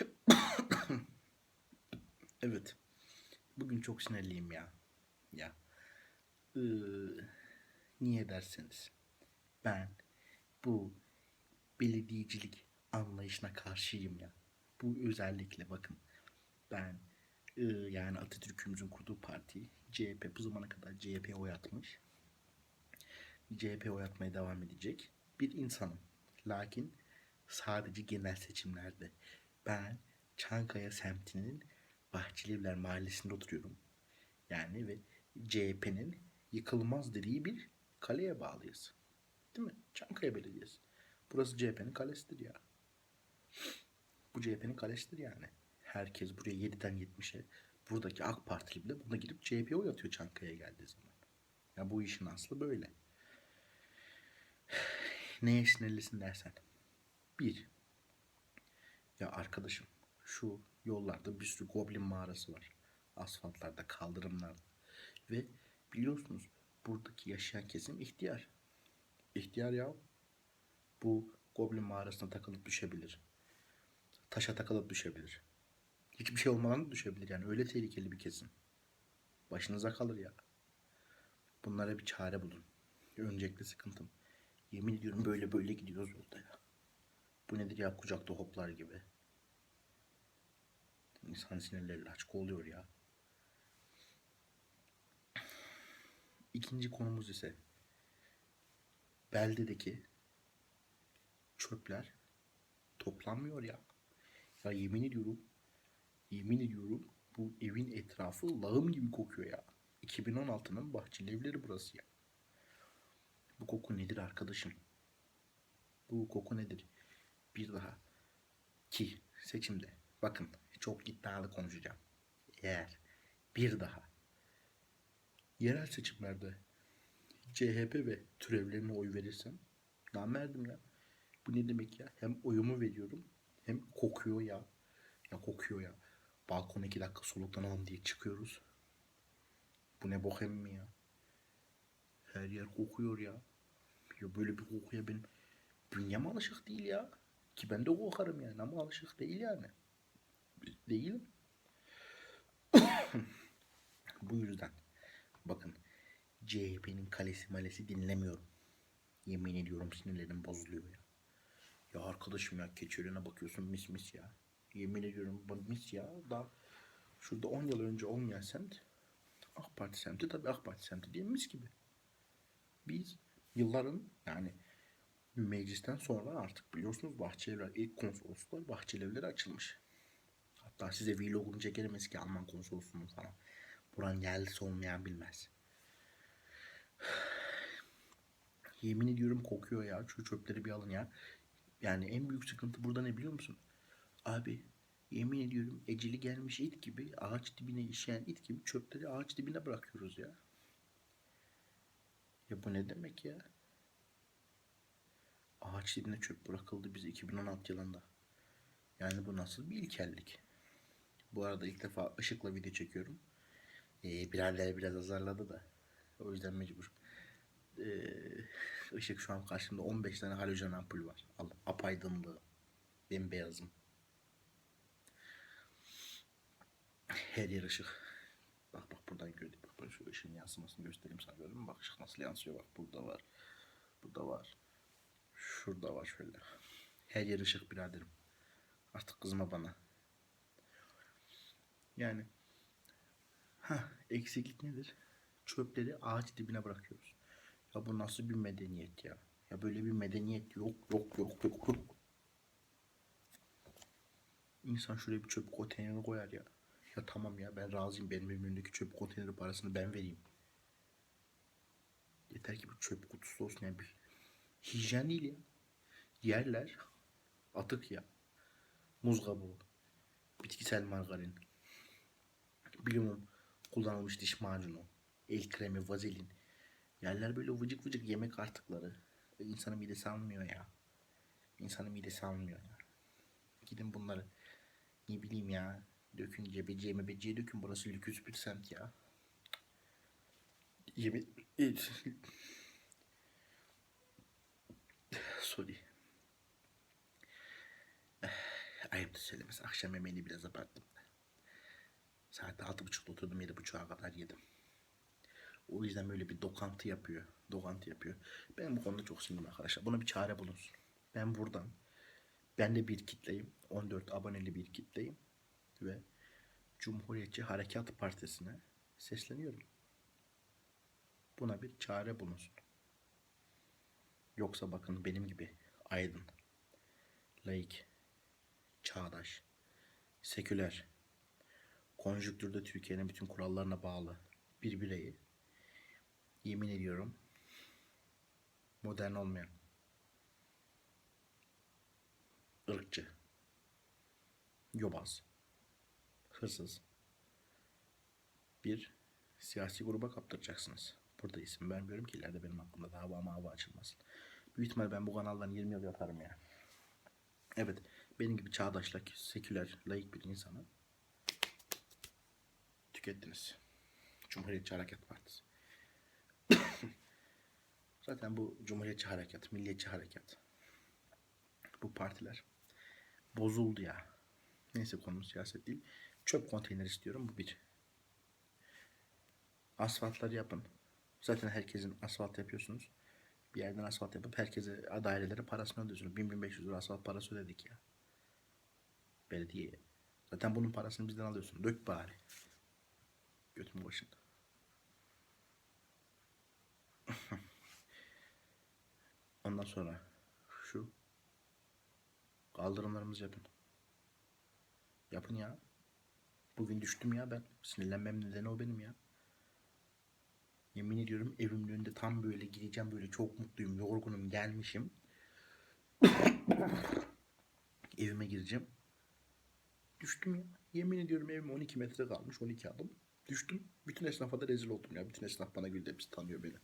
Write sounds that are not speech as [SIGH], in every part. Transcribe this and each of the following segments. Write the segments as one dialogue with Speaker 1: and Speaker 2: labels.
Speaker 1: [COUGHS] Evet. Bugün çok sinirliyim ya. Ya. Ee, niye derseniz. Ben bu belediyecilik anlayışına karşıyım ya. Bu özellikle bakın. Ben ee, yani Atatürk'ümüzün kurduğu parti CHP bu zamana kadar CHP'ye oy atmış. CHP oy atmaya devam edecek bir insanım. Lakin sadece genel seçimlerde. Ben Çankaya semtinin Bahçelievler mahallesinde oturuyorum. Yani ve CHP'nin yıkılmaz dediği bir kaleye bağlıyız. Değil mi? Çankaya Belediyesi. Burası CHP'nin kalesidir ya. Bu CHP'nin kalesidir yani. Herkes buraya 7'den 70'e buradaki AK Partili bile buna girip CHP'ye oy atıyor Çankaya'ya geldiği zaman. Ya bu işin aslı böyle. [SIGHS] Neye sinirlisin dersen. Bir. Ya arkadaşım şu yollarda bir sürü goblin mağarası var. Asfaltlarda, kaldırımlarda. Ve biliyorsunuz buradaki yaşayan kesim ihtiyar. İhtiyar ya. Bu goblin mağarasına takılıp düşebilir. Taşa takılıp düşebilir. Hiçbir şey olmadan da düşebilir yani. Öyle tehlikeli bir kesim. Başınıza kalır ya. Bunlara bir çare bulun. Öncelikle sıkıntım. Yemin ediyorum böyle böyle gidiyoruz yolda ya. Bu nedir ya kucakta hoplar gibi. İnsan sinirleri açık oluyor ya. İkinci konumuz ise beldedeki çöpler toplanmıyor ya. Ya yemin ediyorum, yemin ediyorum bu evin etrafı lağım gibi kokuyor ya. 2016'nın bahçeli evleri burası ya. Bu koku nedir arkadaşım? Bu koku nedir? Bir daha ki seçimde bakın çok iddialı konuşacağım. Eğer bir daha yerel seçimlerde CHP ve türevlerine oy verirsem namerdim ya. Bu ne demek ya? Hem oyumu veriyorum hem kokuyor ya. Ya kokuyor ya. Balkona iki dakika soluklanalım diye çıkıyoruz. Bu ne bohem mi ya? Her yer kokuyor ya. Ya böyle bir kokuya benim bünyem alışık değil ya. Ki ben de kokarım yani ama alışık değil yani. Değilim. [COUGHS] Bu yüzden bakın CHP'nin kalesi malesi dinlemiyorum. Yemin ediyorum sinirlerim bozuluyor ya. Ya arkadaşım ya keçiörene bakıyorsun mis mis ya. Yemin ediyorum mis ya. Daha şurada 10 yıl önce olmayan semt AK Parti semti tabii AK Parti semti değil mis gibi. Biz yılların yani meclisten sonra artık biliyorsunuz Bahçelievler ilk konsoloslar Bahçelievlere açılmış. Hatta size vlogunu çekerim eski Alman konsolosluğunu falan. Buranın yerlisi olmayan bilmez. [SIGHS] Yemin ediyorum kokuyor ya. Şu çöpleri bir alın ya. Yani en büyük sıkıntı burada ne biliyor musun? Abi yemin ediyorum eceli gelmiş it gibi ağaç dibine işeyen it gibi çöpleri ağaç dibine bırakıyoruz ya. Ya bu ne demek ya? Ağaç dibine çöp bırakıldı biz 2016 yılında. Yani bu nasıl bir ilkellik? Bu arada ilk defa ışıkla video çekiyorum. Ee, birader biraz azarladı da. O yüzden mecbur. Ee, ışık şu an karşımda 15 tane halojen ampul var. Al, apaydınlığı. Bembeyazım. Her yer ışık. Bak bak buradan gördük. Bak böyle şu ışığın yansımasını göstereyim sana gördün mü? Bak ışık nasıl yansıyor. Bak burada var. Burada var. Şurada var şöyle. Her yer ışık biraderim. Artık kızma bana. Yani ha eksiklik nedir? Çöpleri ağaç dibine bırakıyoruz. Ya bu nasıl bir medeniyet ya? Ya böyle bir medeniyet yok yok yok yok yok. İnsan şöyle bir çöp konteyneri koyar ya. Ya tamam ya ben razıyım benim evimdeki çöp konteyneri parasını ben vereyim. Yeter ki bu çöp kutusu olsun yani bir hijyen değil ya. Yerler atık ya. Muz kabuğu, bitkisel margarin, bilimum kullanılmış diş macunu, el kremi, vazelin. Yerler böyle vıcık vıcık yemek artıkları. İnsanın midesi almıyor ya. İnsanın midesi almıyor ya. Gidin bunları ne bileyim ya. Dökün cebeciye mebeciye dökün. Burası lüküs bir semt ya. Yemin... Sorry. Ayıptır söylemesi. Akşam yemeğini biraz abarttım. Saat altı buçukta oturdum yedi buçuğa kadar yedim. O yüzden böyle bir dokantı yapıyor. Dokantı yapıyor. Ben bu konuda çok sinirliyim arkadaşlar. Buna bir çare bulunsun. Ben buradan ben de bir kitleyim. 14 aboneli bir kitleyim. Ve Cumhuriyetçi Harekat Partisi'ne sesleniyorum. Buna bir çare bulunsun. Yoksa bakın benim gibi aydın, laik, çağdaş, seküler, konjüktürde Türkiye'nin bütün kurallarına bağlı bir bireyi yemin ediyorum modern olmayan, ırkçı, yobaz, hırsız bir siyasi gruba kaptıracaksınız. Burada isim vermiyorum ki ileride benim hakkımda dava mava açılmasın. Büyük ihtimal ben bu kanaldan 20 yıl yaparım ya. Evet, benim gibi çağdaşla, seküler, laik bir insanı tükettiniz. Cumhuriyetçi Hareket Partisi. [COUGHS] Zaten bu Cumhuriyetçi Hareket, Milliyetçi Hareket. Bu partiler bozuldu ya. Neyse konumuz siyaset değil. Çöp konteyner istiyorum bu bir. Asfaltları yapın. Zaten herkesin asfalt yapıyorsunuz. Bir yerden asfalt yapıp herkese dairelere parasını ödüyorsunuz. 1000-1500 lira asfalt parası ödedik ya. Belediye. Zaten bunun parasını bizden alıyorsun. Dök bari. Götüm başında. [LAUGHS] Ondan sonra şu kaldırımlarımızı yapın. Yapın ya. Bugün düştüm ya ben. Sinirlenmem nedeni o benim ya. Yemin ediyorum evimin önünde tam böyle gideceğim böyle çok mutluyum, yorgunum, gelmişim. [COUGHS] Evime gireceğim. Düştüm ya. Yemin ediyorum evim 12 metre kalmış, 12 adım. Düştüm. Bütün esnafa da rezil oldum ya. Bütün esnaf bana güldü. Hepsi tanıyor beni.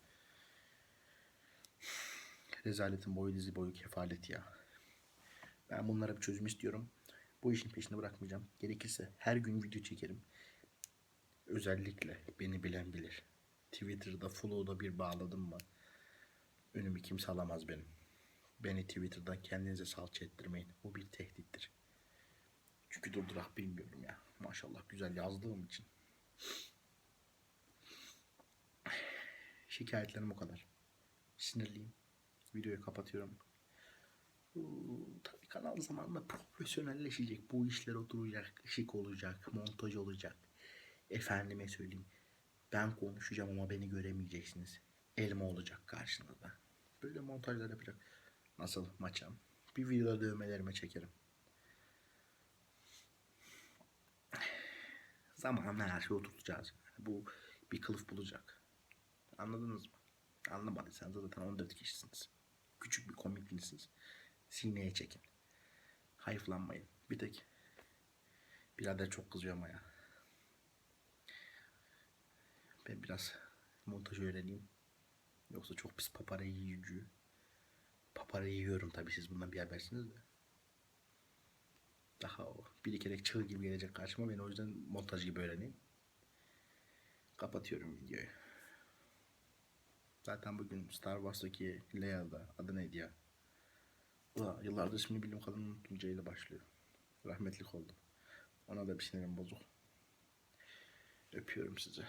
Speaker 1: Rezaletin boyu dizi boyu kefalet ya. Ben bunlara bir çözüm istiyorum. Bu işin peşini bırakmayacağım. Gerekirse her gün video çekerim. Özellikle beni bilen bilir. Twitter'da follow'da bir bağladım mı önümü kimse alamaz benim. Beni Twitter'dan kendinize salça ettirmeyin. O bir tehdittir. Çünkü durdurak bilmiyorum ya. Maşallah güzel yazdığım için. Şikayetlerim o kadar. Sinirliyim. Videoyu kapatıyorum. Tabii kanal zamanla profesyonelleşecek. Bu işler oturacak, ışık olacak, montaj olacak. Efendime söyleyeyim. Ben konuşacağım ama beni göremeyeceksiniz. Elma olacak karşınızda. Böyle montajlar yapacak. Nasıl maçam? Bir videoda dövmelerime çekerim. Zamanla her şeyi oturtacağız. Bu bir kılıf bulacak. Anladınız mı? Anlamadıysanız zaten 14 kişisiniz. Küçük bir komiklisiniz. Sineye çekin. Hayıflanmayın. Bir tek birader çok kızıyor ama ya. Ben biraz montaj öğreneyim. Yoksa çok pis papara yiyici. Papara yiyorum tabi siz bundan bir habersiniz de. Daha o birikerek çığ gibi gelecek karşıma. Ben o yüzden montaj gibi öğreneyim. Kapatıyorum videoyu. Zaten bugün Star Wars'taki Leia'da adı neydi ya? Ulan yıllardır ismini bildiğim kadının unuttum C ile başlıyor. Rahmetlik oldu. Ona da bir sinirim bozuk. Öpüyorum sizi.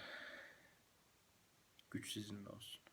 Speaker 1: Güç sizinle olsun.